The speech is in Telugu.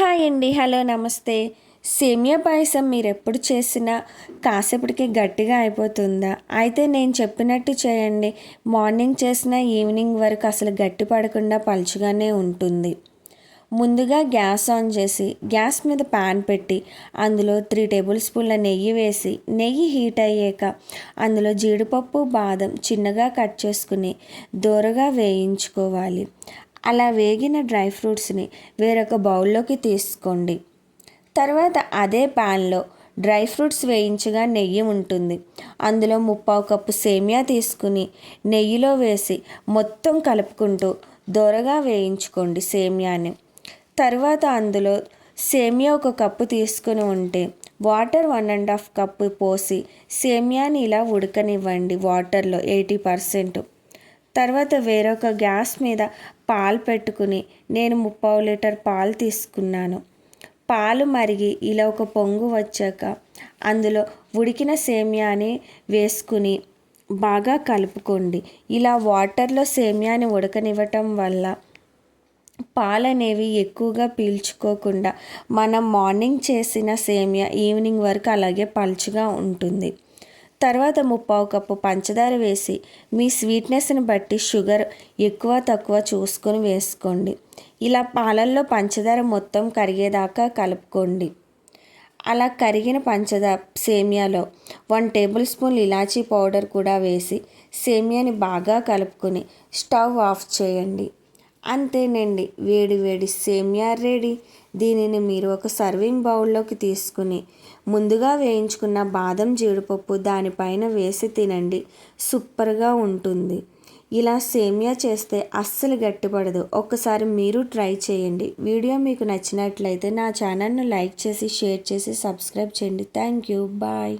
హాయ్ అండి హలో నమస్తే. సేమియా పాయసం మీరు ఎప్పుడు చేసినా కాసేపటికి గట్టిగా అయిపోతుందా? అయితే నేను చెప్పినట్టు చేయండి. మార్నింగ్ చేసిన ఈవినింగ్ వరకు అసలు గట్టి పడకుండా పలుచగానే ఉంటుంది. ముందుగా గ్యాస్ ఆన్ చేసి గ్యాస్ మీద ప్యాన్ పెట్టి అందులో త్రీ టేబుల్ స్పూన్ల నెయ్యి వేసి నెయ్యి హీట్ అయ్యాక అందులో జీడిపప్పు బాదం చిన్నగా కట్ చేసుకుని దూరగా వేయించుకోవాలి. అలా వేగిన డ్రై ఫ్రూట్స్ని వేరొక బౌల్లోకి తీసుకోండి. తర్వాత అదే ప్యాన్లో డ్రై ఫ్రూట్స్ వేయించగా నెయ్యి ఉంటుంది. అందులో ముప్పావు కప్పు సేమియా తీసుకుని నెయ్యిలో వేసి మొత్తం కలుపుకుంటూ దొరగా వేయించుకోండి సేమియాని. తర్వాత అందులో సేమియా ఒక కప్పు తీసుకుని ఉంటే water one and half cup పోసి సేమియాని ఇలా ఉడకనివ్వండి వాటర్లో ఎయిటీ పర్సెంట్. తర్వాత వేరొక గ్యాస్ మీద పాలు పెట్టుకుని నేను ముప్పావు లీటర్ పాలు తీసుకున్నాను. పాలు మరిగి ఇలా ఒక పొంగు వచ్చాక అందులో ఉడికిన సేమ్యాని వేసుకుని బాగా కలుపుకోండి. ఇలా వాటర్లో సేమ్యాని ఉడకనివ్వటం వల్ల పాలు అనేవి ఎక్కువగా పీల్చుకోకుండా మనం మార్నింగ్ చేసిన సేమియా ఈవినింగ్ వరకు అలాగే పలుచుగా ఉంటుంది. తర్వాత ముప్పావు కప్పు పంచదార వేసి మీ స్వీట్నెస్ని బట్టి షుగర్ ఎక్కువ తక్కువ చూసుకొని వేసుకోండి. ఇలా పాలల్లో పంచదార మొత్తం కరిగేదాకా కలుపుకోండి. అలా కరిగిన పంచదార సేమియాలో వన్ టేబుల్ స్పూన్ ఇలాచీ పౌడర్ కూడా వేసి సేమియాని బాగా కలుపుకొని స్టవ్ ఆఫ్ చేయండి. అంతేనండి వేడి వేడి సేమియా రెడీ. దీనిని మీరు ఒక సర్వింగ్ బౌల్లోకి తీసుకుని ముందుగా వేయించుకున్న బాదం జీడిపప్పు దానిపైన వేసి తినండి. సూపర్గా ఉంటుంది. ఇలా సేమియా చేస్తే అస్సలు గట్టిపడదు. ఒక్కసారి మీరు ట్రై చేయండి. వీడియో మీకు నచ్చినట్లయితే నా ఛానల్ను లైక్ చేసి షేర్ చేసి సబ్స్క్రైబ్ చేయండి. Thank you. బాయ్.